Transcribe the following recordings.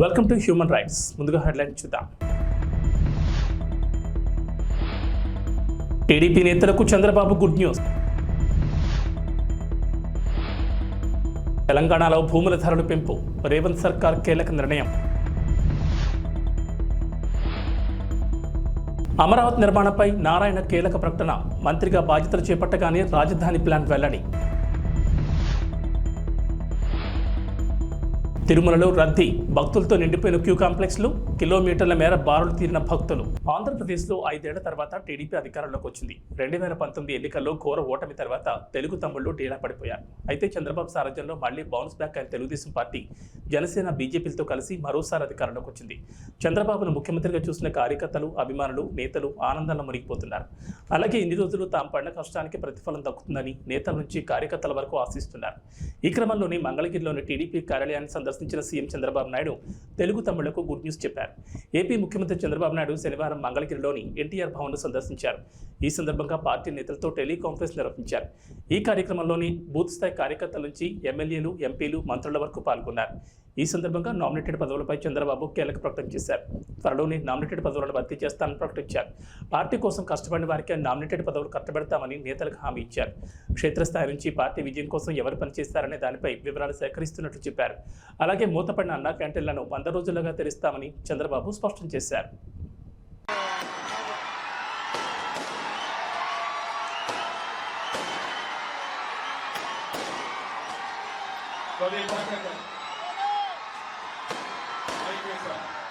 Welcome to human rights ముందుగా headline చూద్దాం. TDP నేతలకు చంద్రబాబు గుడ్ న్యూస్ తెలంగాణలో భూముల ధరలు పెంపు. రేవంత్ సర్కార్ కీలక నిర్ణయం. అమరావతి నిర్మాణంపై నారాయణ కీలక ప్రకటన. మంత్రిగా బాధ్యతలు చేపట్టగానే రాజధాని ప్లాన్ వెల్లడి. తిరుమలలో రద్దీ భక్తులతో నిండిపోయిన క్యూ కాంప్లెక్స్లు కిలోమీటర్ల మేర బారులు తీరిన భక్తులు. ఆంధ్రప్రదేశ్లో ఐదేళ్ళ తర్వాత టీడీపీ అధికారంలోకి వచ్చింది. రెండు వేల పంతొమ్మిది ఎన్నికల్లో ఘోర ఓటమి తర్వాత తెలుగు తమ్ముళ్ళు డీలా పడిపోయారు. అయితే చంద్రబాబు సారథ్యంలో మళ్ళీ బౌన్స్ బ్యాక్ అయిన తెలుగుదేశం పార్టీ జనసేన బీజేపీలతో కలిసి మరోసారి అధికారంలోకి వచ్చింది. చంద్రబాబును ముఖ్యమంత్రిగా చూసిన కార్యకర్తలు అభిమానులు నేతలు ఆనందంలో మునిగిపోతున్నారు. అలాగే ఇన్ని రోజులు తాము పడిన కష్టానికి ప్రతిఫలం దక్కుతుందని నేతల నుంచి కార్యకర్తల వరకు ఆశిస్తున్నారు. ఈ క్రమంలోనే మంగళగిరిలోని టీడీపీ కార్యాలయాన్ని ప్రశ్నించిన సీఎం చంద్రబాబు నాయుడు తెలుగు తమిళకు గుడ్ న్యూస్ చెప్పారు. ఏపీ ముఖ్యమంత్రి చంద్రబాబు నాయుడు శనివారం మంగళగిరిలోని ఎన్టీఆర్ భవన్ను సందర్శించారు. ఈ సందర్భంగా పార్టీ నేతలతో టెలికాన్ఫరెన్స్ నిర్వహించారు. ఈ కార్యక్రమంలోని బూత్ స్థాయి కార్యకర్తల నుంచి ఎమ్మెల్యేలు ఎంపీలు మంత్రుల వరకు పాల్గొన్నారు. ఈ సందర్భంగా నామినేటెడ్ పదవులపై చంద్రబాబు కీలక ప్రకటన చేశారు. త్వరలోనే నామినేటెడ్ పదవులను భర్తీ చేస్తానని ప్రకటించారు. పార్టీ కోసం కష్టపడిన వారికి నామినేటెడ్ పదవులు కట్టబెడతామని నేతలకు హామీ ఇచ్చారు. క్షేత్రస్థాయి నుంచి పార్టీ విజయం కోసం ఎవరు పనిచేస్తారనే దానిపై వివరాలు సేకరిస్తున్నట్లు చెప్పారు. అలాగే మూతపడిన అన్నా క్యాంటీన్లను వంద రోజులుగా తెరుస్తామని చంద్రబాబు స్పష్టం చేశారు. కొద్దిగా Africa.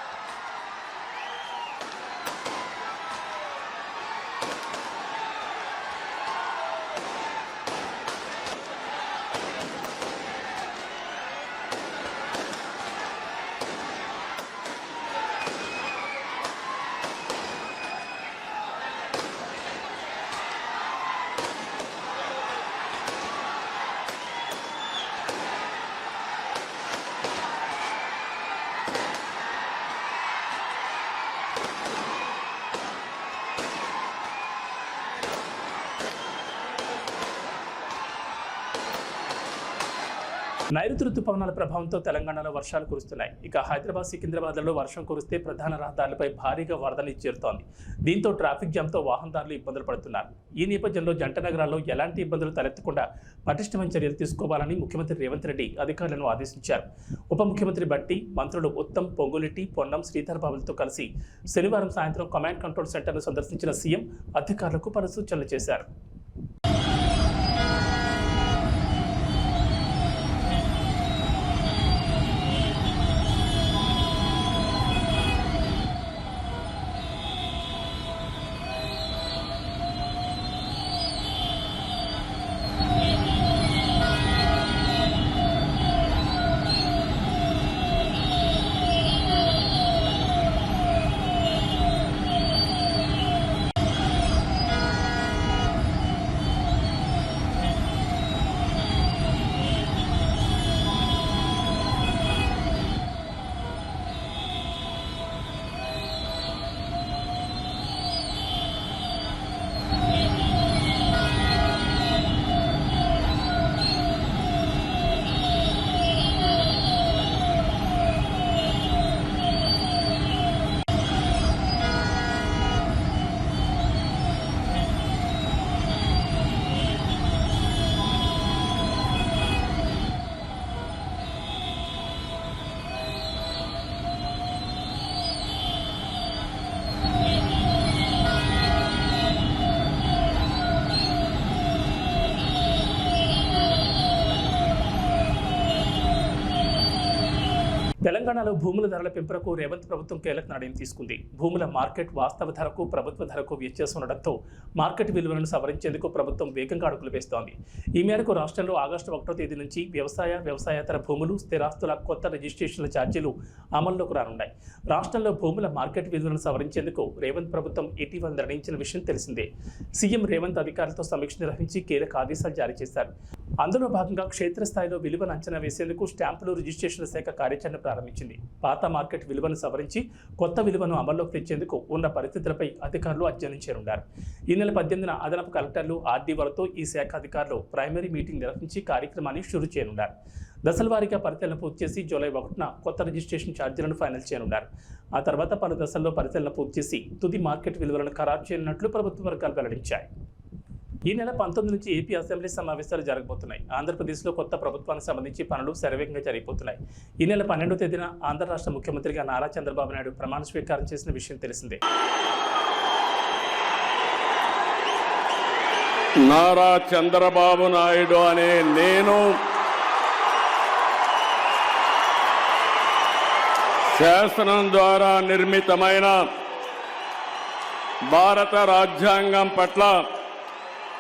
నైరుతి రుతుపవనాల ప్రభావంతో తెలంగాణలో వర్షాలు కురుస్తున్నాయి. ఇక హైదరాబాద్ సికింద్రాబాద్లలో వర్షం కురిస్తే ప్రధాన రహదారులపై భారీగా వరదలు చేరుతోంది. దీంతో ట్రాఫిక్ జామ్తో వాహనదారులు ఇబ్బందులు పడుతున్నారు. ఈ నేపథ్యంలో జంట నగరాల్లో ఎలాంటి ఇబ్బందులు తలెత్తకుండా పటిష్టమైన చర్యలు తీసుకోవాలని ముఖ్యమంత్రి రేవంత్ రెడ్డి అధికారులను ఆదేశించారు. ఉప ముఖ్యమంత్రి బట్టి మంత్రులు ఉత్తమ్ పొంగులెట్టి పొన్నం శ్రీధర్ బాబులతో కలిసి శనివారం సాయంత్రం కమాండ్ కంట్రోల్ సెంటర్ను సందర్శించిన సీఎం అధికారులకు పలు సూచనలు చేశారు. తెలంగాణలో భూముల ధరల పెంపునకు రేవంత్ ప్రభుత్వం కీలక నిర్ణయం తీసుకుంది. భూముల మార్కెట్ వాస్తవ ధరకు ప్రభుత్వ ధరకు వ్యత్యాసం ఉండడంతో మార్కెట్ విలువలను సవరించేందుకు ప్రభుత్వం వేగంగా అడుగులు వేస్తోంది. ఈ మేరకు రాష్ట్రంలో ఆగస్టు ఒకటో తేదీ నుంచి వ్యవసాయ వ్యవసాయేతర భూములు స్థిరాస్తుల కొత్త రిజిస్ట్రేషన్ల ఛార్జీలు అమల్లోకి రానున్నాయి. రాష్ట్రంలో భూముల మార్కెట్ విలువలను సవరించేందుకు రేవంత్ ప్రభుత్వం ఇటీవల నిర్ణయించిన విషయం తెలిసిందే. సీఎం రేవంత్ అధికారులతో సమీక్ష నిర్వహించి కీలక ఆదేశాలు జారీ చేశారు. అందులో భాగంగా క్షేత్రస్థాయిలో విలువను అంచనా వేసేందుకు స్టాంపులు రిజిస్ట్రేషన్ల శాఖ కార్యాచరణ ప్రారంభించింది. పాత మార్కెట్ విలువను సవరించి కొత్త విలువను అమల్లోకి తెచ్చేందుకు ఉన్న పరిస్థితులపై అధికారులు అధ్యయనం చేయనున్నారు ఈ నెల పద్దెనిమిదిన అదనపు కలెక్టర్లు ఆర్డీఓలతో ఈ శాఖ అధికారులు ప్రైమరీ మీటింగ్ నిర్వహించి కార్యక్రమాన్ని షురు చేయనున్నారు. దశల వారీగా పరిశీలన పూర్తి చేసి జూలై ఒకటిన కొత్త రిజిస్ట్రేషన్ ఛార్జీలను ఫైనల్ చేయనున్నారు. ఆ తర్వాత పలు దశల్లో పరిశీలన పూర్తి చేసి తుది మార్కెట్ విలువలను ఖరారు చేయనున్నట్లు ప్రభుత్వ వర్గాలు వెల్లడించాయి. ఈ నెల పంతొమ్మిది నుంచి ఏపీ అసెంబ్లీ సమావేశాలు జరగబోతున్నాయి. ఆంధ్రప్రదేశ్లో కొత్త ప్రభుత్వానికి సంబంధించి పనులు శరవేగంగా జరిగిపోతున్నాయి. ఈ నెల పన్నెండో తేదీన ఆంధ్ర రాష్ట్ర ముఖ్యమంత్రిగా నారా చంద్రబాబు నాయుడు ప్రమాణ స్వీకారం చేసిన విషయం తెలిసిందే. నారా చంద్రబాబు నాయుడు అనే నేను శాసనం ద్వారా నిర్మితమైన భారత రాజ్యాంగం పట్ల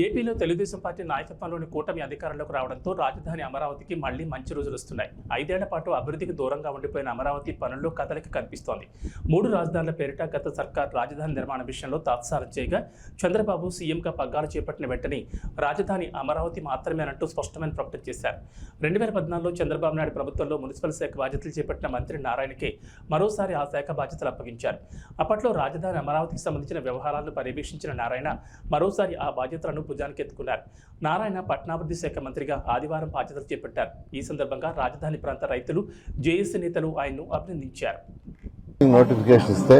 ఏపీలో తెలుగుదేశం పార్టీ నాయకత్వంలోని కూటమి అధికారంలోకి రావడంతో రాజధాని అమరావతికి మళ్ళీ మంచి రోజులు వస్తున్నాయి. ఐదేళ్ళ పాటు అభివృద్ధికి దూరంగా ఉండిపోయిన అమరావతి పనుల్లో కథలకి కనిపిస్తోంది. మూడు రాజధానుల పేరిట గత సర్కార్ రాజధాని నిర్మాణ విషయంలో తాత్సారం చేయగా చంద్రబాబు సీఎంగా పగ్గాలు చేపట్టిన వెంటనే రాజధాని అమరావతి మాత్రమేనంటూ స్పష్టమైన ప్రకటన చేశారు. రెండు వేల పద్నాలుగులో చంద్రబాబు నాయుడు ప్రభుత్వంలో మున్సిపల్ శాఖ బాధ్యతలు చేపట్టిన మంత్రి నారాయణకే మరోసారి ఆ శాఖ బాధ్యతలు అప్పగించారు. అప్పట్లో రాజధాని అమరావతికి సంబంధించిన వ్యవహారాలను పర్యవేక్షించిన నారాయణ మరోసారి ఆ బాధ్యతలను భుజానికి ఎత్తుకున్నారు. నారాయణ పట్టణాభివృద్ధి శాఖ మంత్రిగా ఆదివారం బాధ్యతలు చేపట్టారు. ఈ సందర్భంగా రాజధాని ప్రాంత రైతులు జేఏసీ నేతలు ఆయన్ను అభినందించారు. నోటిఫికేషన్ ఇస్తే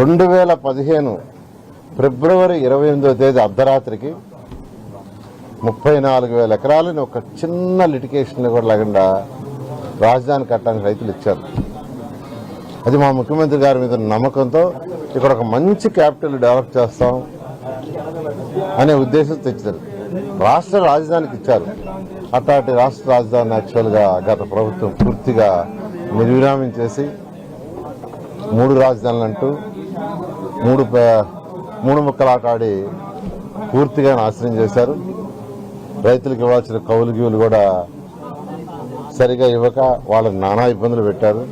రెండు వేల పదిహేను ఫిబ్రవరి ఇరవై ఎనిమిదో తేదీ అర్ధరాత్రికి ముప్పై నాలుగు వేల ఎకరాలని ఒక చిన్న లిటికేషన్ కూడా లేకుండా రాజధాని కట్టడానికి రైతులు ఇచ్చారు. అది మా ముఖ్యమంత్రి గారి మీద నమ్మకంతో ఇక్కడ ఒక మంచి క్యాపిటల్ డెవలప్ చేస్తాం. అనే ఉద్దేశం తెచ్చారు. రాష్ట్ర రాజధానికి ఇచ్చారు. అట్లాంటి రాష్ట్ర రాజధాని యాక్చువల్గా గత ప్రభుత్వం పూర్తిగా నిర్విరామం చేసి మూడు రాజధానులు అంటూ మూడు మూడు ముక్కలు పూర్తిగా నాశనం చేశారు. రైతులకు ఇవ్వాల్సిన కౌలు గీవులు కూడా సరిగా ఇవ్వక వాళ్ళని నానా ఇబ్బందులు పెట్టారు.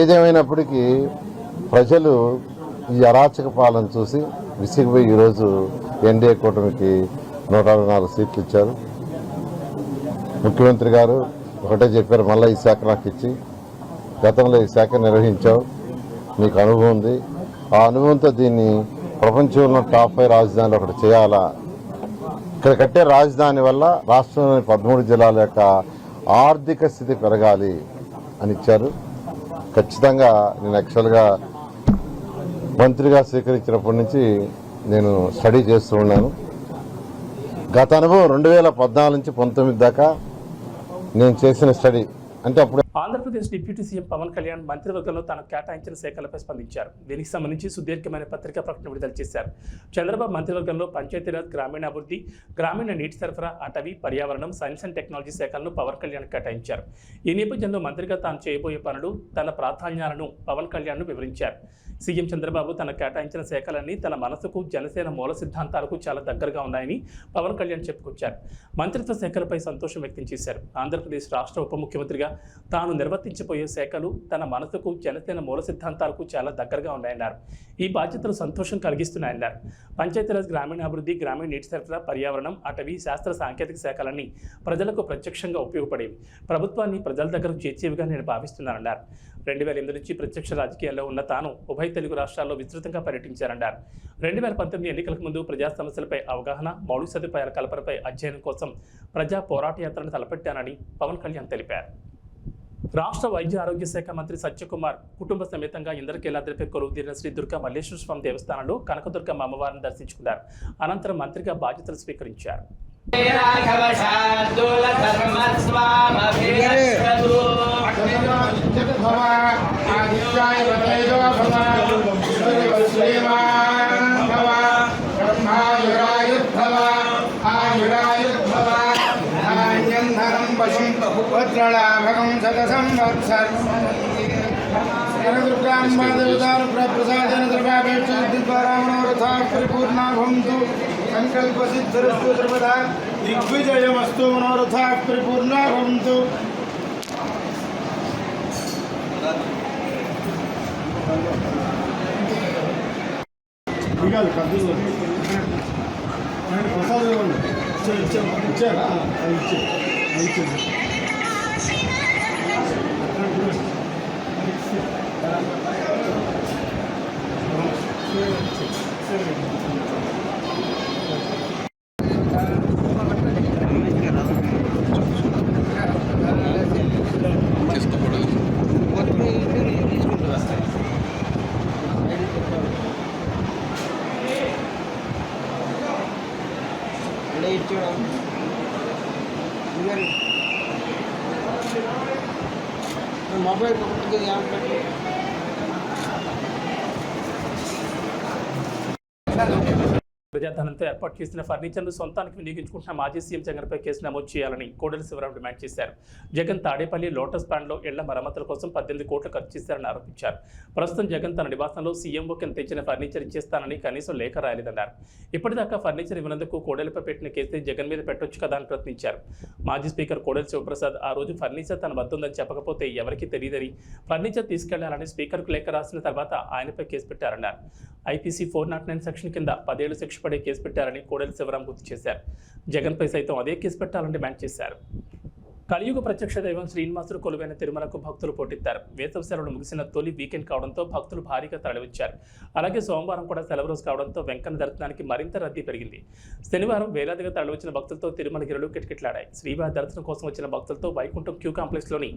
ఏదేమైనప్పటికీ ప్రజలు ఈ అరాచక పాలన చూసి విసిగిపోయి ఈరోజు ఎన్డీఏ కూటమికి నూట అరవై నాలుగు సీట్లు ఇచ్చారు. ముఖ్యమంత్రి గారు ఒకటే చెప్పారు మళ్ళీ ఈ శాఖ నాకు ఇచ్చి. గతంలో ఈ శాఖ నిర్వహించావు మీకు అనుభవం ఉంది. ఆ అనుభవంతో దీన్ని ప్రపంచంలో టాప్ ఫైవ్ రాజధానిలో ఒకటి చేయాలా? ఇక్కడ కట్టే రాజధాని వల్ల రాష్ట్రంలోని పదమూడు జిల్లాల యొక్క ఆర్థిక స్థితి పెరగాలి అని ఇచ్చారు. ఖచ్చితంగా నేను యాక్చువల్గా మంత్రిగా స్వీకరించినప్పటి నుంచి నేను స్టడీ చేస్తూ ఉన్నాను. గత అనుభవం రెండు వేల పద్నాలుగు నుంచి పంతొమ్మిది దాకా నేను చేసిన స్టడీ. అంటే అప్పుడు ఆంధ్రప్రదేశ్ డిప్యూటీ సీఎం పవన్ కళ్యాణ్ మంత్రివర్గంలో తనకు కేటాయించిన శాఖలపై స్పందించారు. దీనికి సంబంధించి సుదీర్ఘమైన పత్రికా ప్రకటన విడుదల చేశారు. చంద్రబాబు మంత్రివర్గంలో పంచాయతీరాజ్ గ్రామీణాభివృద్ధి గ్రామీణ నీటి సరఫరా అటవీ పర్యావరణం సైన్స్ అండ్ టెక్నాలజీ శాఖలను పవన్ కళ్యాణ్ కేటాయించారు. ఈ నేపథ్యంలో మంత్రిగా తాను చేయబోయే పనులు తన ప్రాధాన్యాలను పవన్ కళ్యాణ్ను వివరించారు. సీఎం చంద్రబాబు తన కేటాయించిన శాఖలన్నీ తన మనసుకు జనసేన మూల సిద్ధాంతాలకు చాలా దగ్గరగా ఉన్నాయని పవన్ కళ్యాణ్ చెప్పుకొచ్చారు. మంత్రిత్వ శాఖలపై సంతోషం వ్యక్తం చేశారు. ఆంధ్రప్రదేశ్ రాష్ట్ర ఉప ముఖ్యమంత్రిగా తాను నిర్వర్తించబోయే శాఖలు తన మనసుకు జనసేన మూల సిద్ధాంతాలకు చాలా దగ్గరగా ఉన్నాయన్నారు. ఈ బాధ్యతలు సంతోషం కలిగిస్తున్నాయన్నారు. పంచాయతీరాజ్ గ్రామీణాభివృద్ధి గ్రామీణ నీటి సరఫరా పర్యావరణం అటవీ శాస్త్ర సాంకేతిక శాఖలన్నీ ప్రజలకు ప్రత్యక్షంగా ఉపయోగపడేవి. ప్రభుత్వాన్ని ప్రజల దగ్గరకు చేర్చేవిగా నేను భావిస్తున్నానన్నారు. రెండు వేల ఎనిమిది నుంచి ప్రత్యక్ష రాజకీయాల్లో ఉన్న తాను ఉభయ తెలుగు రాష్ట్రాల్లో విస్తృతంగా పర్యటించారన్నారు. రెండు వేల పంతొమ్మిది ఎన్నికలకు ముందు ప్రజా సమస్యలపై అవగాహన మౌలిక సదుపాయాల కల్పనపై అధ్యయనం కోసం ప్రజా పోరాట యాత్రను తలపెట్టానని పవన్ కళ్యాణ్ తెలిపారు. రాష్ట్ర వైద్య ఆరోగ్య శాఖ మంత్రి సత్యకుమార్ కుటుంబ సమేతంగా ఇంద్రకీలాద్రిపై కొలువుదీరిన శ్రీ దుర్గా మల్లేశ్వర స్వామి దేవస్థానంలో కనకదుర్గమ్మ అమ్మవారిని దర్శించుకున్నారు. అనంతరం మంత్రిగా బాధ్యతలు స్వీకరించారు. భగం సదసంవత్సర్దుర్గాం మాధవతాను ప్రసాదన కృపాపేక్ష దివ్యారామణో రథా పరిపూర్ణా భవంతు సంకల్పసిద్ధిరస్తు సర్వదా దిగ్విజయమస్తు మనోరథా పరిపూర్ణ భవంతు ఇచ్చారు ఇచ్చారు ఇచ్చారా ప్రజాధనంతో ఏర్పాటు చేసిన ఫర్నిచర్ను సొంతానికి వినియోగించుకుంటున్న మాజీ సీఎం జగన్పై కేసు నమోదు చేయాలని కోడెల శివరాం డిమాండ్ చేశారు. జగన్ తాడేపల్లి లోటస్ ప్లాంట్లో ఇళ్ళ మరమ్మతుల కోసం పద్దెనిమిది కోట్లు ఖర్చు చేశారని ఆరోపించారు. ప్రస్తుతం జగన్ తన నివాసంలో సీఎంఓ కింద తెచ్చిన ఫర్నిచర్ ఇచ్చేస్తానని కనీసం లేఖ రాయలేదన్నారు. ఇప్పటిదాకా ఫర్నిచర్ ఇవ్వనందుకు కోడెలపై పెట్టిన కేసు జగన్ మీద పెట్టొచ్చు కదా అని ప్రశ్నించారు. మాజీ స్పీకర్ కోడెల శివప్రసాద్ ఆ రోజు ఫర్నిచర్ తన వద్ద ఉందని చెప్పకపోతే ఎవరికీ తెలియదని ఫర్నిచర్ తీసుకెళ్ళాలని స్పీకర్కు లేఖ రాసిన తర్వాత ఆయనపై case పెట్టారన్నారు. IPC four nought nine section కింద పదేళ్ళు శిక్ష పడే కేసు పెట్టారని కోడెల శివరాం గుర్తు చేశారు. జగన్పై సైతం అదే కేసు పెట్టాలని డిమాండ్ చేశారు. కలియుగ ప్రత్యక్ష దైవం శ్రీనివాసుడు కొలువైన తిరుమలకు భక్తులు పోటెత్తారు. వేసవి సెలవులు ముగిసిన తొలి వీకెండ్ కావడంతో భక్తులు భారీగా తరలివచ్చారు. అలాగే సోమవారం కూడా సెలవు రోజు కావడంతో వెంకన్న దర్శనానికి మరింత రద్దీ పెరిగింది. శనివారం వేలాదిగా తరలివచ్చిన భక్తులతో తిరుమల గిరులు కిటకిటలాడాయి. శ్రీవారి దర్శనం కోసం వచ్చిన భక్తులతో వైకుంఠం క్యూ కాంప్లెక్స్లోని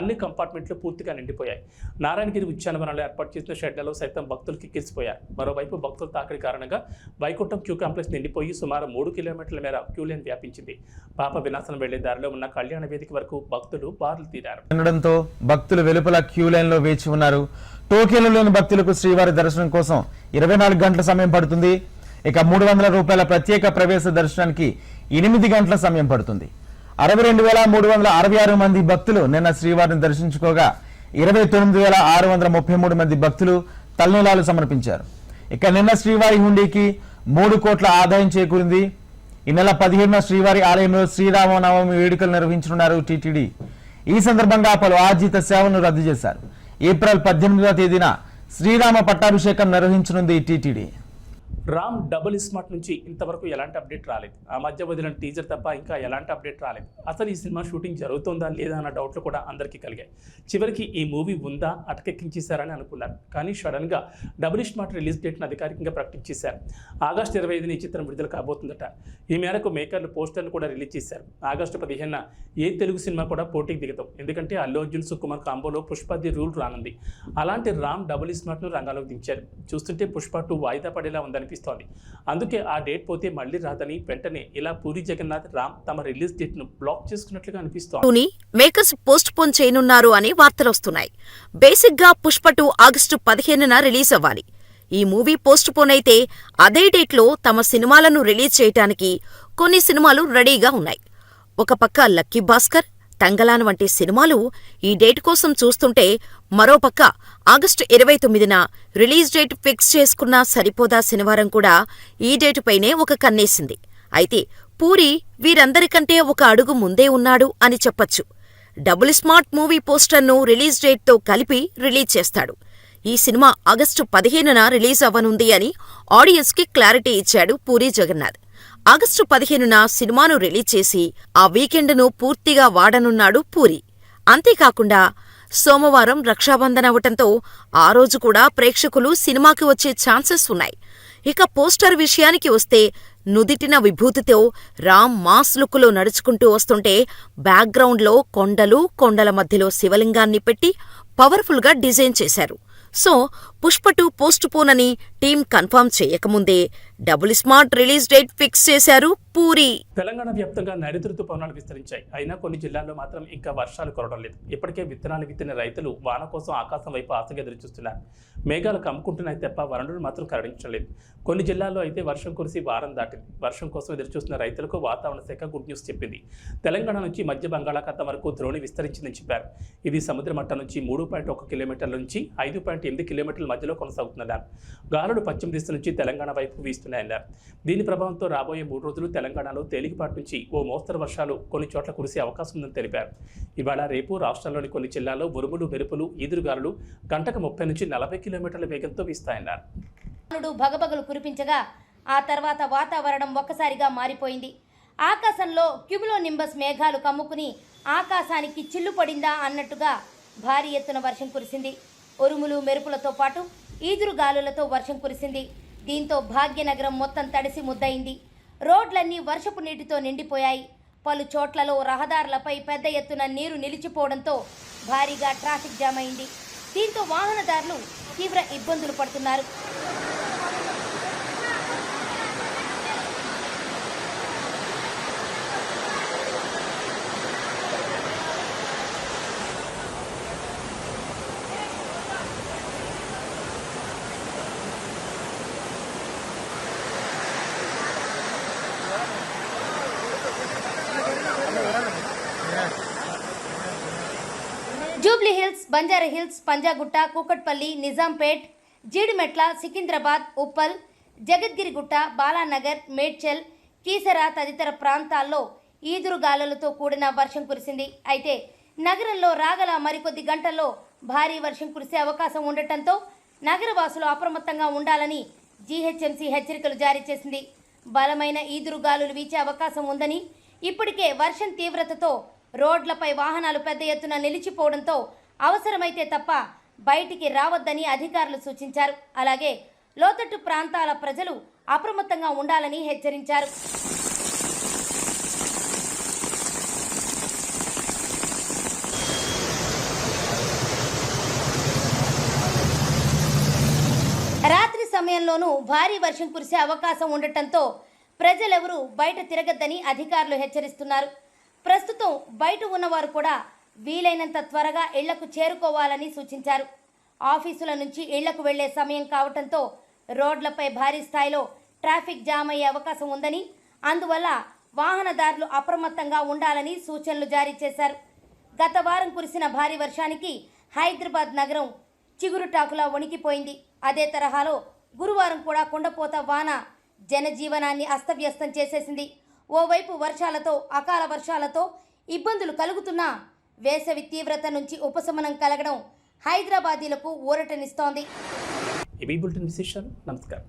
అన్ని కంపార్ట్మెంట్లు పూర్తిగా నిండిపోయాయి. నారాయణగిరి ఉద్యానవనంలో ఏర్పాటు చేసిన షెడ్లలో సైతం భక్తులు కిక్కిసిపోయారు మరోవైపు భక్తుల తాకిడి కారణంగా వైకుంఠం క్యూ కాంప్లెక్స్ నిండిపోయి సుమారు మూడు కిలోమీటర్ల మేర క్యూ లైన్ వ్యాపించింది. పాప వినాశనం వెళ్ళే దారిలో ఉన్న కళ్యాణ వేదిక వరకు భక్తులు బారులు తీరారు. ఉండడంతో భక్తులు వెలుపల క్యూ లైన్లో వేచి ఉన్నారు. టోకెన్లు లేని భక్తులకు శ్రీవారి దర్శనం కోసం ఇరవై నాలుగు గంటల సమయం పడుతుంది. ఇక మూడు వందల రూపాయల ప్రత్యేక ప్రవేశ దర్శనానికి ఎనిమిది గంటల సమయం పడుతుంది. అరవై రెండు వేల మూడు వందల అరవై ఆరు మంది భక్తులు నిన్న శ్రీవారిని దర్శించుకోగా ఇరవై తొమ్మిది వేల ఆరు వందల ముప్పై మూడు మంది భక్తులు తలనీలాలు సమర్పించారు. ఇక నిన్న శ్రీవారి హుండీకి మూడు కోట్ల ఆదాయం చేకూరింది. ఈ నెల పదిహేడున శ్రీవారి ఆలయంలో శ్రీరామనవమి వేడుకలు నిర్వహించనున్నారు టీటీడీ. ఈ సందర్భంగా పలు ఆర్జిత సేవలను రద్దు చేశారు. ఏప్రిల్ పద్దెనిమిదవ తేదీన శ్రీరామ పట్టాభిషేకం నిర్వహించనుంది టీటీడీ. రామ్ డబుల్ స్మార్ట్ నుంచి ఇంతవరకు ఎలాంటి అప్డేట్ రాలేదు. ఆ మధ్య వదిలిన టీజర్ తప్ప ఇంకా ఎలాంటి అప్డేట్ రాలేదు. అసలు ఈ సినిమా షూటింగ్ జరుగుతుందా లేదా అన్న డౌట్లు కూడా అందరికీ కలిగాయి. చివరికి ఈ మూవీ ఉందా? అటకెక్కించేశారని అనుకున్నారు. కానీ సడన్గా డబుల్ స్మార్ట్ రిలీజ్ డేట్ను అధికారికంగా ప్రకటించేశారు. ఆగస్టు ఇరవై ఐదున ఈ చిత్రం విడుదల కాబోతుందట. ఈ మేరకు మేకర్లు పోస్టర్ను కూడా రిలీజ్ చేశారు. ఆగస్టు పదిహేనున ఏ తెలుగు సినిమా కూడా పోటీకి దిగుతాం ఎందుకంటే అల్లు అర్జున్ సుకుమార్ కాంబోలో పుష్పది రూల్ రానుంది. అలాంటి రామ్ డబుల్ స్మార్ట్ను రంగంలోకి దించారు. చూస్తుంటే పుష్ప టూ వాయిదా పడేలా ఉందని కనిపిస్తోంది. అందుకే ఆ డేట్ పోతే మళ్ళీ రాదని వెంటనే ఇలా పూరి జగన్నాథ్ రామ్ తమ రిలీజ్ డేట్ను బ్లాక్ చేసుకున్నట్లుగా అనిపిస్తోంది. మేకర్స్ పోస్ట్ పోన్ చేయనున్నారు అని వార్తలొస్తున్నాయి బేసిక్గా పుష్ప టూ ఆగస్టు పదిహేనున రిలీజ్ అవ్వాలి. ఈ మూవీ పోస్ట్ పోన్ అయితే అదే డేట్లో తమ సినిమాలను రిలీజ్ చేయటానికి కొన్ని సినిమాలు రెడీగా ఉన్నాయి. ఒక పక్క లక్కీ భాస్కర్ తంగలాన్ వంటి సినిమాలు ఈ డేట్ కోసం చూస్తుంటే మరోపక్క ఆగస్టు ఇరవై తొమ్మిదిన రిలీజ్ డేట్ ఫిక్స్ చేసుకున్నా సరిపోదా శనివారం కూడా ఈ డేటుపైనే ఒక కన్నేసింది. అయితే పూరి వీరందరికంటే ఒక అడుగు ముందే ఉన్నాడు అని చెప్పొచ్చు. డబుల్ స్మార్ట్ మూవీ పోస్టర్ను రిలీజ్ డేట్తో కలిపి రిలీజ్ చేస్తాడు. ఈ సినిమా ఆగస్టు పదిహేనున రిలీజ్ అవ్వనుంది అని ఆడియన్స్కి క్లారిటీ ఇచ్చాడు పూరి జగన్నాథ్. ఆగస్టు పదిహేనున సినిమాను రిలీజ్ చేసి ఆ వీకెండ్ను పూర్తిగా వాడనున్నాడు పూరి. అంతేకాకుండా సోమవారం రక్షాబంధన్ అవటంతో ఆ రోజు కూడా ప్రేక్షకులు సినిమాకి వచ్చే ఛాన్సెస్ ఉన్నాయి. ఇక పోస్టర్ విషయానికి వస్తే నుదిటిన విభూతితో రామ్ మాస్ లుక్లో నడుచుకుంటూ వస్తుంటే బ్యాక్గ్రౌండ్లో కొండలు కొండల మధ్యలో శివలింగాన్ని పెట్టి పవర్ఫుల్గా డిజైన్ చేశారు. సో పుష్ప టూ పోస్ట్ పోనని టీం కన్ఫర్మ్ చేయకముందే double smart release date fix చేశారు పూరి. తెలంగాణ వ్యాప్తంగా నైరుతి ఋతుపవనాలు విస్తరించాయి. అయినా కొన్ని జిల్లాల్లో మాత్రం ఇంకా వర్షాలు కురవడం లేదు. ఇప్పటికే విత్తనాలు విత్తిన రైతులు వాన కోసం ఆకాశం వైపు ఆశగా ఎదురుచూస్తున్నారు. మేఘాలు కమ్ముకుంటున్నాయి తప్ప వరణులు మాత్రం కరడించడం లేదు. కొన్ని జిల్లాల్లో అయితే వర్షం కురిసి వారం దాటింది. వర్షం కోసం ఎదురుచూస్తున్న రైతులకు వాతావరణ శాఖ గుడ్ న్యూస్ చెప్పింది. తెలంగాణ నుంచి మధ్య బంగాళాఖాతం వరకు ద్రోణి విస్తరించిందని చెప్పారు. ఇది సముద్ర మట్టం నుంచి మూడు పాయింట్ ఒక కిలోమీటర్ల నుంచి ఐదు పాయింట్ ఎనిమిది కిలోమీటర్ల మధ్యలో కొనసాగుతున్నారు గాలుడు పశ్చిమ దిశ నుంచి తెలంగాణ వైపు వీస్తున్నారు వీస్తున్నాయన్నారు దీని ప్రభావంతో రాబోయే మూడు రోజులు తెలంగాణలో తేలికపాటి నుంచి ఓ మోస్తరు వర్షాలు కొన్ని చోట్ల కురిసే అవకాశం ఉందని తెలిపారు. ఇవాళ రేపు రాష్ట్రంలోని కొన్ని జిల్లాల్లో ఉరుములు మెరుపులు ఈదురుగాలులు గంటకు ముప్పై నుంచి నలభై కిలోమీటర్ల వేగంతో వీస్తాయన్నారు. భగభగలు కురిపించగా ఆ తర్వాత వాతావరణం ఒక్కసారిగా మారిపోయింది. ఆకాశంలో క్యుబులో నింబస్ మేఘాలు కమ్ముకుని ఆకాశానికి చిల్లు పడిందా అన్నట్టుగా భారీ ఎత్తున వర్షం కురిసింది. ఉరుములు మెరుపులతో పాటు ఈదురు గాలులతో వర్షం కురిసింది. దీంతో భాగ్యనగరం మొత్తం తడిసి ముద్దయింది. రోడ్లన్నీ వర్షపు నీటితో నిండిపోయాయి. పలు చోట్లలో రహదారులపై పెద్ద ఎత్తున నీరు నిలిచిపోవడంతో భారీగా ట్రాఫిక్ జామ్ అయింది. దీంతో వాహనదారులు తీవ్ర ఇబ్బందులు పడుతున్నారు. జూబ్లీ హిల్స్ బంజారా హిల్స్ పంజాగుట్ట కూకట్పల్లి నిజాంపేట్ జీడిమెట్ల సికింద్రాబాద్ ఉప్పల్ జగద్గిరిగుట్ట బాలానగర్ మేడ్చల్ కీసర తదితర ప్రాంతాల్లో ఈదురు గాలులతో కూడిన వర్షం కురిసింది. అయితే నగరంలో రాగల మరికొద్ది గంటల్లో భారీ వర్షం కురిసే అవకాశం ఉండటంతో నగరవాసులు అప్రమత్తంగా ఉండాలని జీహెచ్ఎంసీ హెచ్చరికలు జారీ చేసింది. బలమైన ఈదురు గాలులు వీచే అవకాశం ఉందని ఇప్పటికే వర్షం తీవ్రతతో రోడ్లపై వాహనాలు పెద్ద ఎత్తున నిలిచిపోవడంతో అవసరమైతే తప్ప బయటికి రావద్దని అధికారులు సూచించారు. అలాగే లోతట్టు ప్రాంతాల ప్రజలు అప్రమత్తంగా ఉండాలని హెచ్చరించారు. రాత్రి సమయంలోనూ భారీ వర్షం కురిసే అవకాశం ఉండటంతో ప్రజలెవరూ బయట తిరగద్దని అధికారులు హెచ్చరిస్తున్నారు. ప్రస్తుతం బయట ఉన్నవారు కూడా వీలైనంత త్వరగా ఇళ్ళకు చేరుకోవాలని సూచించారు. ఆఫీసుల నుంచి ఇళ్ళకు వెళ్ళే సమయం కావటంతో రోడ్లపై భారీ స్థాయిలో ట్రాఫిక్ జామ్ అయ్యే అవకాశం ఉందని అందువల్ల వాహనదారులు అప్రమత్తంగా ఉండాలని సూచనలు జారీ చేశారు. గత వారం కురిసిన భారీ వర్షానికి హైదరాబాద్ నగరం చిగురుటాకులా వణికిపోయింది. అదే తరహాలో గురువారం కూడా కుండపోత వాన జనజీవనాన్ని అస్తవ్యస్తం చేసేసింది. ఓవైపు వర్షాలతో అకాల వర్షాలతో ఇబ్బందులు కలుగుతున్నా వేసవి తీవ్రత నుంచి ఉపశమనం కలగడం హైదరాబాదీలకు ఊరటనిస్తోంది. నమస్కారం.